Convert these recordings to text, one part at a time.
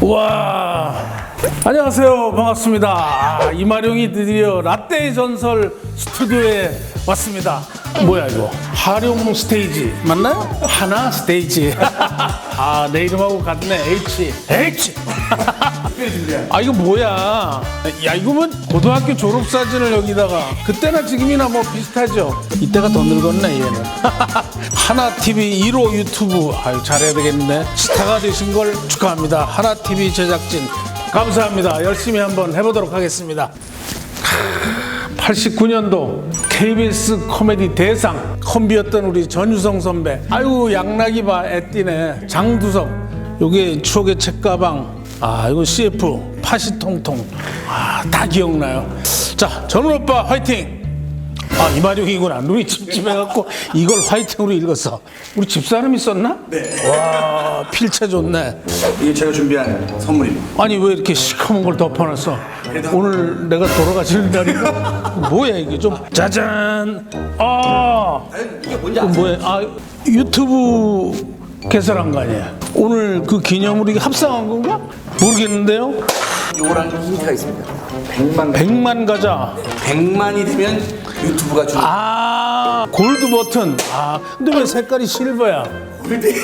와. 안녕하세요. 반갑습니다. 아, 이마룡이 드디어 라떼 전설 스튜디오에 왔습니다. 뭐야 이거? 하룡 스테이지. 맞나요? 하나 스테이지. 아 내 이름하고 같네. H. H 아 이거 뭐야? 야 이거면 고등학교 졸업 사진을 여기다가. 그때나 지금이나 뭐 비슷하죠? 이때가 더 늙었네 얘는. 하나TV 1호 유튜브. 아유 잘해야 되겠네 스타가 되신 걸 축하합니다. 하나TV 제작진. 감사합니다. 열심히 한번 해보도록 하겠습니다. 89년도 KBS 코미디 대상. 콤비였던 우리 전유성 선배. 아유 양락이 봐 애띠네. 장두석 요게 추억의 책가방 아 이거 CF 파시통통 아 다 기억나요 자 전우 오빠 화이팅 아 이마룡이구나 눈이 찝찝해갖고 이걸 화이팅으로 읽었어 우리 집사람이 썼나? 네 와 필체 좋네 이게 제가 준비한 선물입니다. 아니 왜 이렇게 시커먼 걸 덮어놨어? 오늘 내가 돌아가시는 날인가? 뭐야 이게 좀 짜잔. 아 이게 뭔지 그 뭐야? 아 유튜브 개설한 거 아니야? 오늘 그 기념으로 이게 합성한 건가? 모르겠는데요. 요거랑 좀 힌트가 있습니다. 100만 100만 가자. 100만이 되면 유튜브가 주는 아 골드 버튼. 아 근데 왜 색깔이 실버야?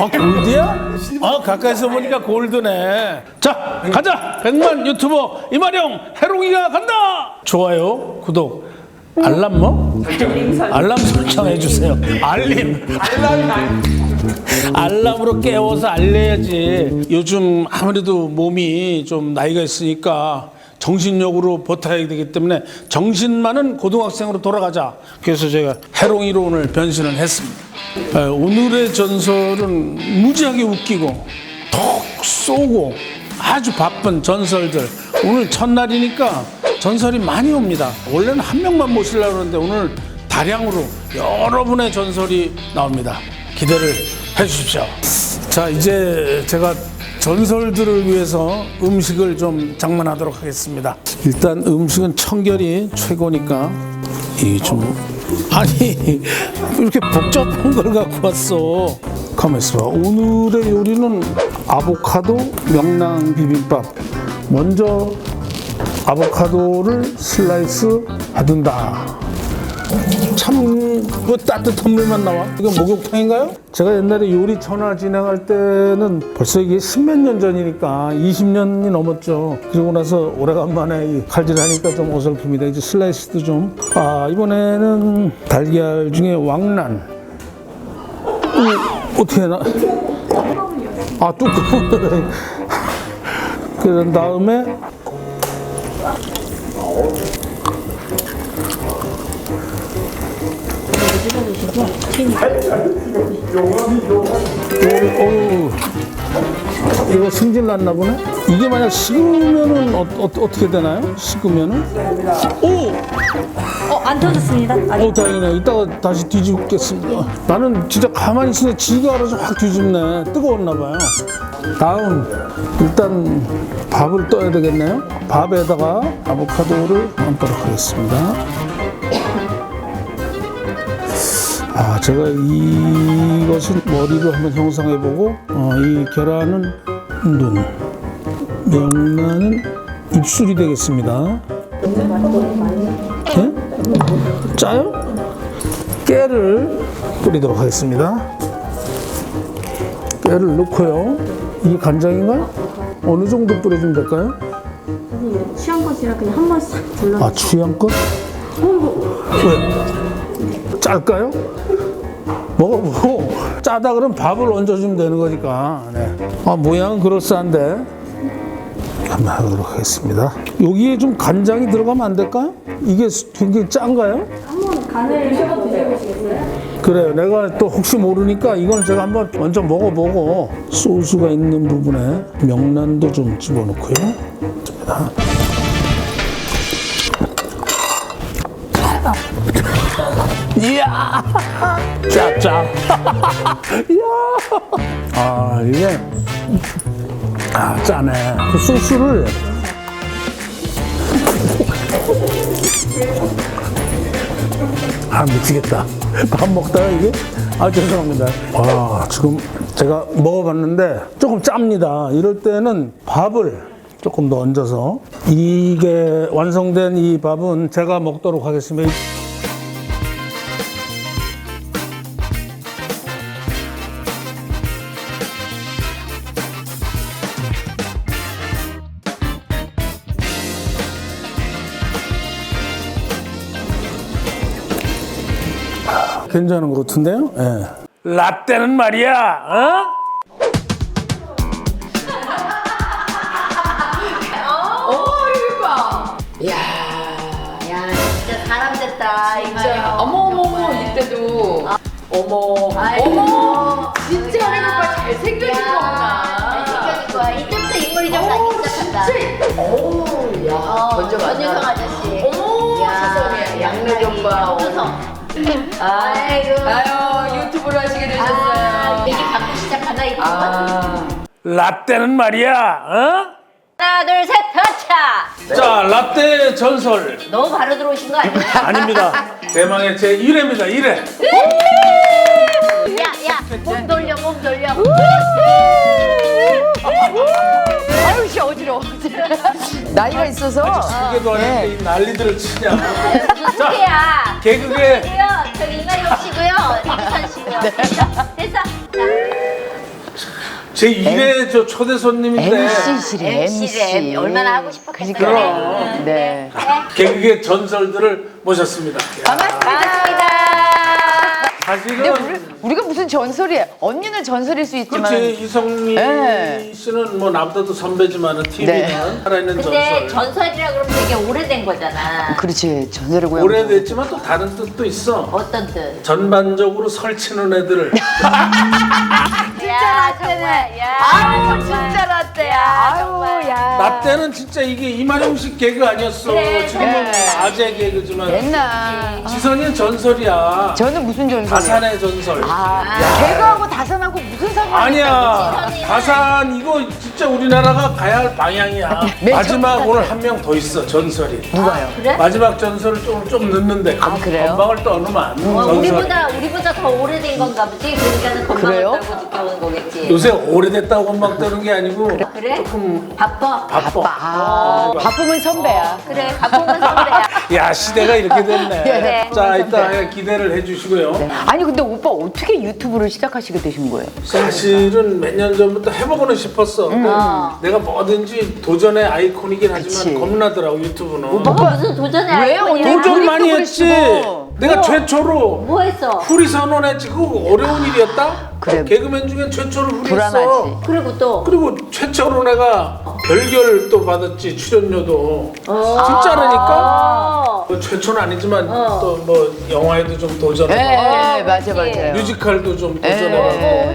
아 골드야? 아 가까이서 보니까 골드네. 자 가자. 100만 유튜버 이마령 해롱이가 간다. 좋아요, 구독, 알람 뭐? 알람 설정해 주세요. 알림. 알람 으로 깨워서 알려야지. 요즘 아무래도 몸이 좀 나이가 있으니까 정신력으로 버텨야 되기 때문에 정신만은 고등학생으로 돌아가자. 그래서 제가 해롱이로 오늘 변신을 했습니다. 에, 오늘의 전설은 무지하게 웃기고 톡 쏘고 아주 바쁜 전설들. 오늘 첫날이니까 전설이 많이 옵니다. 원래는 한 명만 모시려고 그러는데 오늘 다량으로 여러분의 전설이 나옵니다. 기대를 해주십시오. 자, 이제 제가 전설들을 위해서 음식을 좀 장만하도록 하겠습니다. 일단 음식은 청결이 최고니까 이좀 아니 이렇게 복잡한 걸 갖고 왔어. 가만 있어봐. 오늘의 요리는 아보카도 명랑 비빔밥. 먼저 아보카도를 슬라이스 해둔다. 참 그 따뜻한 물만 나와. 이건 목욕탕인가요? 제가 옛날에 요리 천하 진행할 때는 벌써 이게 십몇 년 전이니까 20년이 넘었죠. 그리고 나서 오래간만에 이 칼질하니까 좀 어설픕니다. 이제 슬라이스도 좀. 아 이번에는 달걀 중에 왕란. 이, 어떻게 해나? 아 뚜껑을. 그런 다음에 오, 이거 승질 났나 보네. 이게 만약 식으면은 어, 어, 어떻게 되나요? 식으면은? 오, 어, 안 터졌습니다. 아직. 어 다행이네. 이따가 다시 뒤집겠습니다. 나는 진짜 가만히 있으니 지가 알아서 확 뒤집네. 뜨거웠나 봐요. 다음 일단 밥을 떠야 되겠네요. 밥에다가 아보카도를 얹도록 하겠습니다. 아, 제가 이것은 머리로 한번 형상해보고, 어, 이 계란은 눈, 명란은 입술이 되겠습니다. 네? 짜요? 깨를 뿌리도록 하겠습니다. 깨를 넣고요. 이게 간장인가요? 어느 정도 뿌려주면 될까요? 취한 것이라 그냥 한번싹 둘러. 아, 취향껏? 왜? 짤까요? 먹어보고 짜다 그러면 밥을 얹어주면 되는 거니까. 네. 아, 모양은 그럴싸한데. 한번 하도록 하겠습니다. 여기에 좀 간장이 들어가면 안 될까요? 이게 굉장히 짠가요? 한번 간을 드셔보시겠어요? 그래요. 내가 또 혹시 모르니까 이건 제가 한번 먼저 먹어보고 소스가 있는 부분에 명란도 좀 집어넣고요. 좋습니다. 이야, 짭짭. 이야, 아 이게 아 짜네. 그 소스를 아 미치겠다. 밥 먹다가 이게 아 죄송합니다. 와 지금 제가 먹어봤는데 조금 짭니다. 이럴 때는 밥을 조금 더 얹어서 이게 완성된 이 밥은 제가 먹도록 하겠습니다. 괜찮은 것 같은데요? 예. 라떼는 말이야, 어? 야, 진짜 사람 됐다 이 진짜. 어머 어머 어머 이때도 어머 아이고. 어머 진짜 어린 오빠 잘생겨진 거구나 잘생겨진 거야. 이때부터 인물이 좀 나기 시작한다. 어우 야 먼저 전유성 아저씨. 어머 야, 세상에 전유성. 아이고 아유 유튜브를 하시게 아, 되셨어요 얘기 받고 시작하나 이거. 아 라떼는 말이야, 어? 하나, 둘, 셋, 터차. 자, 라떼 전설. 너무 바로 들어오신 거 아니에요? 아닙니다. 대망의 제 1회입니다, 1회. 야, 야, 몸 돌려, 몸 돌려. 아유 씨 어지러워 나이가 있어서 소개도 안 했는데 이 난리들을 치냐. 소개야? 개그계 고요 저기 이마영 씨고요. 박선 씨고요. 됐어. 제 1회 저 초대 손님인데 MC시래 MC 래 얼마나 하고 싶었겠어요. 그럼. 네 개그계 전설들을 모셨습니다. 반갑습니다. 근데 사실은 우리, 우리 가 무슨 전설이야 언니는 전설일 수 있지만 그렇지 이성미 네. 씨는 뭐 나보다도 선배지만은 TV는 네. 살아있는 근데 전설. 전설이라 그러면 되게 오래된 거잖아. 그렇지 전설이고요 오래됐지만 또 다른 뜻도 있어. 어떤 뜻? 전반적으로 설치는 애들을 야, 아유 정말. 진짜 라떼야 정말. 야나 때는 진짜 이게 이만용식 개그 아니었어. 그래, 지금은 그래. 아재 개그지만 옛날 지선이는 전설이야. 저는 무슨 전설이야 다산의 전설. 아, 개그하고 다산하고 무슨 상관이 아니야. 다산 이거 진짜 우리나라가 가야 할 방향이야. 맨 마지막 처음 오늘 한 명 더 있어 전설이. 누가요? 그래? 마지막 전설을 좀, 좀 늦는데 건, 아, 그래요? 건방을 떠누면 어, 전설. 우리보다 우리보다 더 오래된 건가 보지. 그러니까는 그래요? 건강을 떨고 느껴오는 거겠지. 요새 오래됐다고 건방 떠는 게 아니고 그래? 조금 바빠. 바빠. 아, 바쁘면 선배야. 그래, 바쁘면 선배야. 야 시대가 이렇게 됐네. 네. 자 이따 기대를 해주시고요. 아니 근데 오빠 어떻게 유튜브를 시작하시게 되신 거예요? 사실 은 몇 년 전부터 해보고는 싶었어. 근데 어. 내가 뭐든지 도전의 아이콘이긴 하지만 그치. 겁나더라고 유튜브는. 뭐가 무슨 도전의 왜요? 아이콘이야? 도전 많이 했지. 또 내가 뭐? 최초로 뭐 했어? 후리 선언했지. 그거 어려운 일이었다. 그래. 개그맨 중엔 최초로 후리했어. 불안하지. 그리고 또 그리고 최초로 내가 별결 또 받았지 출연료도 어. 진짜라니까. 어. 뭐 최초는 아니지만 어. 또 뭐 영화에도 좀 도전하고 네, 맞아. 맞아요. 뮤지컬도 좀 네. 도전해보고.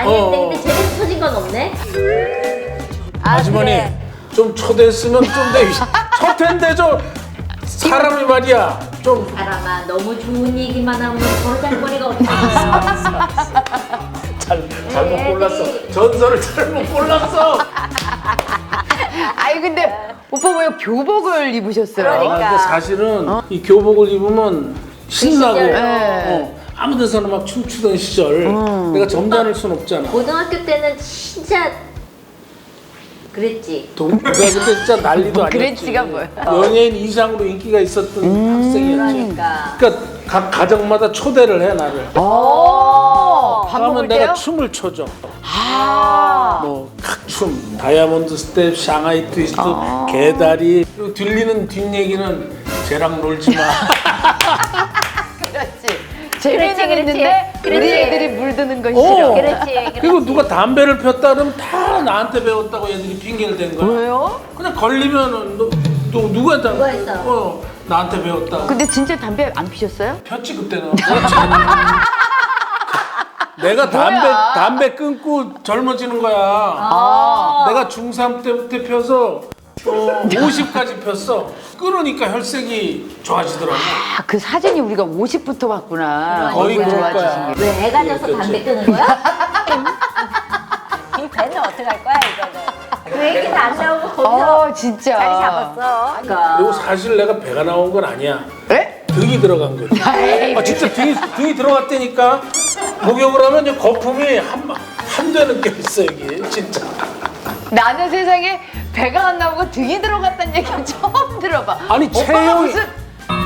많이 어. 했는데 근데 제대로 터진 건 없네. 아, 아주머니 그래. 좀 초대했으면 좀더 텐데 좀 사람이 말이야 좀 사람아 너무 좋은 얘기만 하면 버르장머리가 없잖아. 잘, 잘못 네, 골랐어 네. 전설을 잘못 골랐어 아니 근데 오빠 왜 교복을 입으셨어요? 그러니까. 아, 근데 사실은 이 교복을 입으면 신나고 시절. 네. 어, 아무 데서나 막 춤추던 시절 음. 내가 점잖을 순 없잖아 고등학교 때는 진짜 그랬지. 동기가 그때 진짜 난리도 아니었지 그랬지가 뭐야. 연예인 이상으로 인기가 있었던 학생이었지 그러니까. 그러니까 각 가정마다 초대를 해 나를 오, 밥 그러면 먹을 내가 때요? 춤을 춰줘 아, 뭐 각 춤, 다이아몬드 스텝, 샹하이 트위스트, 아. 개다리 그리고 들리는 뒷 얘기는 쟤랑 놀지 마. 재미는 그렇지. 있는데 우리 그렇지. 애들이 물드는 건 오. 싫어. 그렇지. 그렇지. 그리고 누가 담배를 폈다 그러면 다 나한테 배웠다고 얘들이 핑계를 댄 거야. 왜요? 그냥 걸리면은 너, 너 누가 다 누가 했어? 어, 나한테 배웠다고. 근데 진짜 담배 안 피셨어요? 폈지 그때는. 내가 담배 뭐야? 담배 끊고 젊어지는 거야. 아. 내가 중3 때부터 펴서 어, 50까지 폈어. 끊으니까 혈색이 좋아지더라고. 아, 그 사진이 우리가 50부터 봤구나. 거의 얼굴 그럴 좋아지신 거야. 게. 왜 애가 져서 그렇지. 담배 끄는 거야? 이 배는 어떻게 할 거야 이거는? 그 얘기는 안 나오고 거기서 어, 진짜. 자리 잡았어. 그리고 그러니까. 사실 내가 배가 나온 건 아니야. 에? 등이 들어간 거지. 아, 진짜 등이, 등이 들어갔다니까. 목욕을 하면 이제 거품이 한, 한 참되는 게 있어 여기 진짜. 나는 세상에 배가 안 나오고 등이 들어갔다는 얘기 처음 들어봐. 아니 체형이 무슨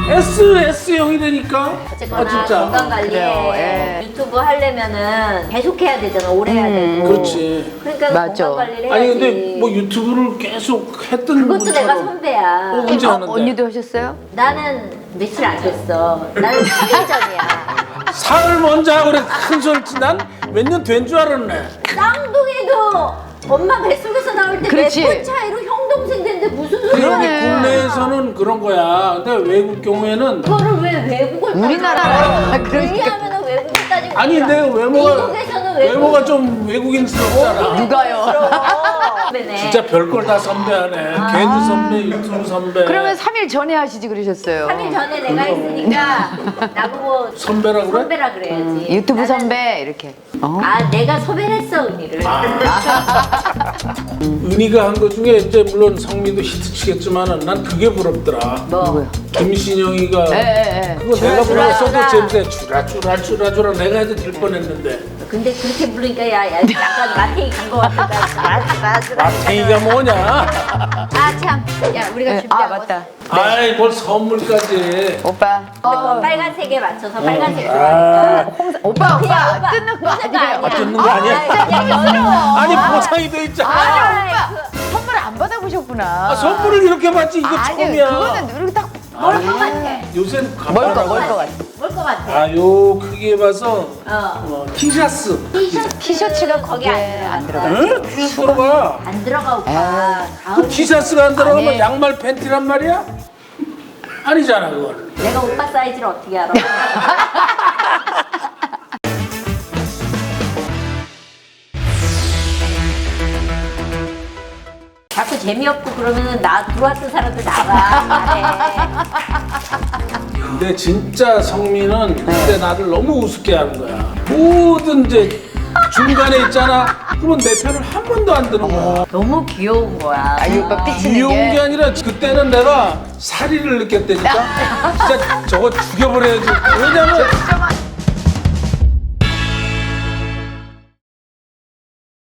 SS형이 되니까. 어쨌거나 아 진짜. 건강 관리에 예. 유튜브 하려면은 계속 해야 되잖아. 오래 해야 되고. 그렇지. 그러니까 맞아. 건강 관리를 해야지. 아니 근데 뭐 유튜브를 계속 했던 그것도 내가 분처럼 선배야. 어, 언제 어, 하는데? 언니도 하셨어요? 나는 며칠 안 됐어. 나는 3일 전이야. 상을 먼저 하고 그래 큰 소리 치 난 몇 년 된 줄 알았네. 쌍둥이도 엄마 뱃속에서 나올 때 그렇지. 몇번 차이로 형 동생 되는데 무슨 그러니까 소리야? 국내에서는 그런 거야. 근데 외국 경우에는 그거를 왜 외국을 우리나라. 따져? 그러니까. 왜냐하면 외국을 따지고 아니 있잖아. 내 외모가 미국에서는 외국 외모가 좀 외국인스럽잖아. 누가요? 선배네. 진짜 별걸 다 선배하네. 개그 선배, 유튜브 선배. 그러면 3일 전에 하시지 그러셨어요. 3일 전에 내가 했으니까 나보고 선배라 그래? 선배라 그래야지. 유튜브 나는- 선배 이렇게. 어? 아 내가 섭외를 했어 은희를. 은희가 한 거 중에 이제 물론 성미도 히트치겠지만은 난 그게 부럽더라. 뭐 김신영이가 예, 예, 예. 그거 내가 불렀어도. 재밌어. 주라 주라 주라 주라 내가 해도 될 뻔했는데. 근데 그렇게 부르니까 야, 야 약간 마탱이 간것 같다. 맞아 맞아. 마탱이가 뭐냐? 아 참. 야 우리가 예, 준비한 아거 맞다. 아이 뭘 선물까지. 오빠. 어, 빨간색에 맞춰서 빨간색 아, 좋아하니까. 홍사, 오빠 그냥 오빠 뜯는 거 뜯는 거 아니에요? 아니야. 뜯는 거 아니야? 아, 그냥 열어. 아니 보상이 돼 있잖아. 아니 오빠 선물 안 받아보셨구나. 아, 선물을 이렇게 받지 이거 아니 처음이야. 그거는 이렇게 딱 뭘 것 같아? 요새는 뭘까 간단하고. 뭘것 같아. 뭘 것 같아? 아요 크기에 봐서 어. 어, 티셔츠. 티셔츠 티셔츠가 거기 안안 들어가. 들어가. 응? 티셔츠 들어가. 안 들어가 오빠. 그 가을 티셔츠가 안 들어가면 아니. 양말 팬티란 말이야? 아니잖아 그건. 내가 오빠 사이즈를 어떻게 알아? 자꾸 재미없고 그러면은 나 들어왔던 사람들 나가. 말해. 근데 진짜 성민은 그때 나를 너무 우습게 하는 거야. 모든 이제 중간에 있잖아. 그러면 내 편을 한 번도 안 드는 거야. 너무 귀여운 거야. 아, 이 오빠 삐치는 귀여운 게 게. 아니라 그때는 내가 사리를 느꼈다니까. 진짜 저거 죽여버려야지. 왜냐면